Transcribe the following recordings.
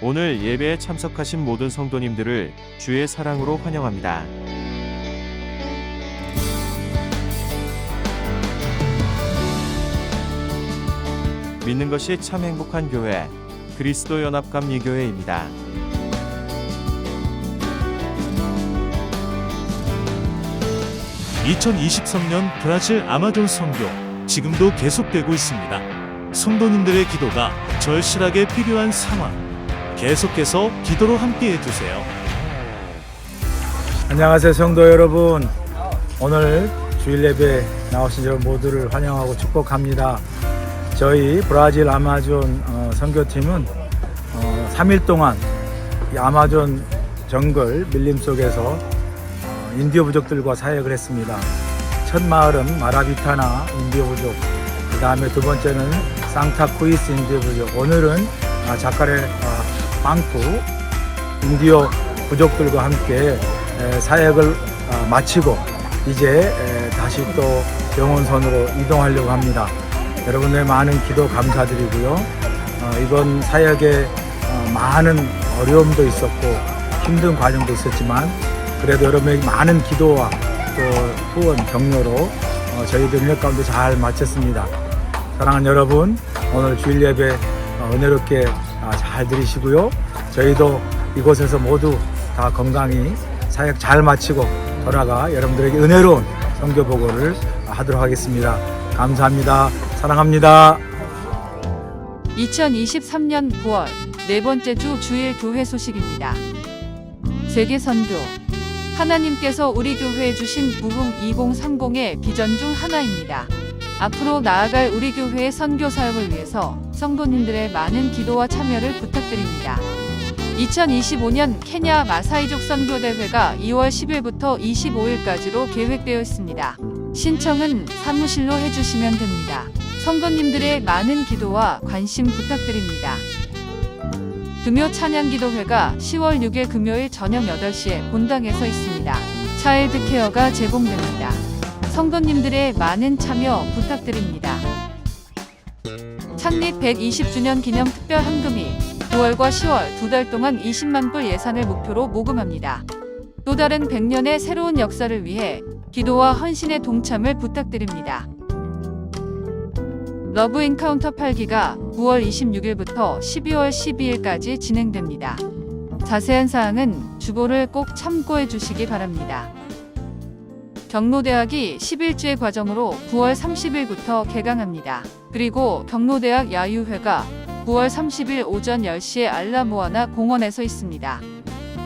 오늘 예배에 참석하신 모든 성도님들을 주의 사랑으로 환영합니다. 믿는 것이 참 행복한 교회 그리스도 연합감 이교회입니다. 2023년 브라질 아마존 선교 지금도 계속되고 있습니다. 성도님들의 기도가 절실하게 필요한 상황. 계속해서 기도로 함께 해주세요. 안녕하세요 성도 여러분. 오늘 주일 예배 나오신 여러분 모두를 환영하고 축복합니다. 저희 브라질 아마존 어, 선교팀은 어, 3일 동안 이 아마존 정글 밀림 속에서 어, 인디오 부족들과 사역을 했습니다. 첫 마을은 마라비타나 인디오 부족 그 다음에 두 번째는 상타쿠이스 인디오 부족. 오늘은 아, 자카레 아, 빵쿠 인디오 부족들과 함께 에, 사역을 아, 마치고 이제 에, 다시 또 병원선으로 이동하려고 합니다. 여러분의 많은 기도 감사드리고요. 어, 이번 사역에 어, 많은 어려움도 있었고 힘든 과정도 있었지만 그래도 여러분의 많은 기도와 또 후원 격려로 어, 저희들 은혜 가운데 잘 마쳤습니다. 사랑하는 여러분 오늘 주일 예배 어, 은혜롭게 아, 잘 들으시고요. 저희도 이곳에서 모두 다 건강히 사역 잘 마치고 돌아가 여러분들에게 은혜로운 성교 보고를 하도록 하겠습니다. 감사합니다. 사랑합니다. 2023년 9월 네 번째 주 주일 교회 소식입니다. 세계 선교 하나님께서 우리 교회에 주신 부흥 2030의 비전 중 하나입니다. 앞으로 나아갈 우리 교회의 선교 사역을 위해서 성도님들의 많은 기도와 참여를 부탁드립니다. 2025년 케냐 마사이족 선교대회가 2월 10일부터 25일까지로 계획되어 있습니다. 신청은 사무실로 해주시면 됩니다. 성도님들의 많은 기도와 관심 부탁드립니다. 금요 찬양 기도회가 10월 6일 금요일 저녁 8시에 본당에서 있습니다. 차일드 케어가 제공됩니다. 성도님들의 많은 참여 부탁드립니다. 창립 120주년 기념 특별 헌금이 9월과 10월 두 달 동안 20만 불 예산을 목표로 모금합니다. 또 다른 100년의 새로운 역사를 위해 기도와 헌신의 동참을 부탁드립니다. 러브 인카운터 8기가 9월 26일부터 12월 12일까지 진행됩니다. 자세한 사항은 주보를 꼭 참고해 주시기 바랍니다. 경로대학이 11주의 과정으로 9월 30일부터 개강합니다. 그리고 경로대학 야유회가 9월 30일 오전 10시에 알라모아나 공원에서 있습니다.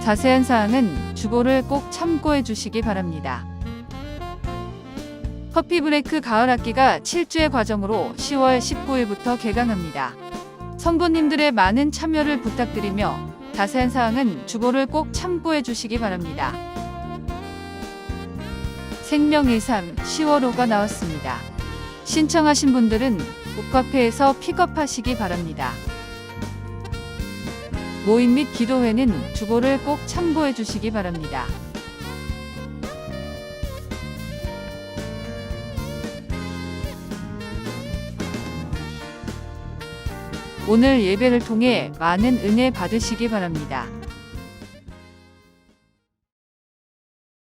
자세한 사항은 주보를 꼭 참고해 주시기 바랍니다. 커피 브레이크 가을 학기가 7주의 과정으로 10월 19일부터 개강합니다. 성도님들의 많은 참여를 부탁드리며 자세한 사항은 주보를 꼭 참고해 주시기 바랍니다. 생명일삼 10월호가 나왔습니다. 신청하신 분들은 북카페에서 픽업하시기 바랍니다. 모임 및 기도회는 주보를 꼭 참고해 주시기 바랍니다. 오늘 예배를 통해 많은 은혜 받으시기 바랍니다.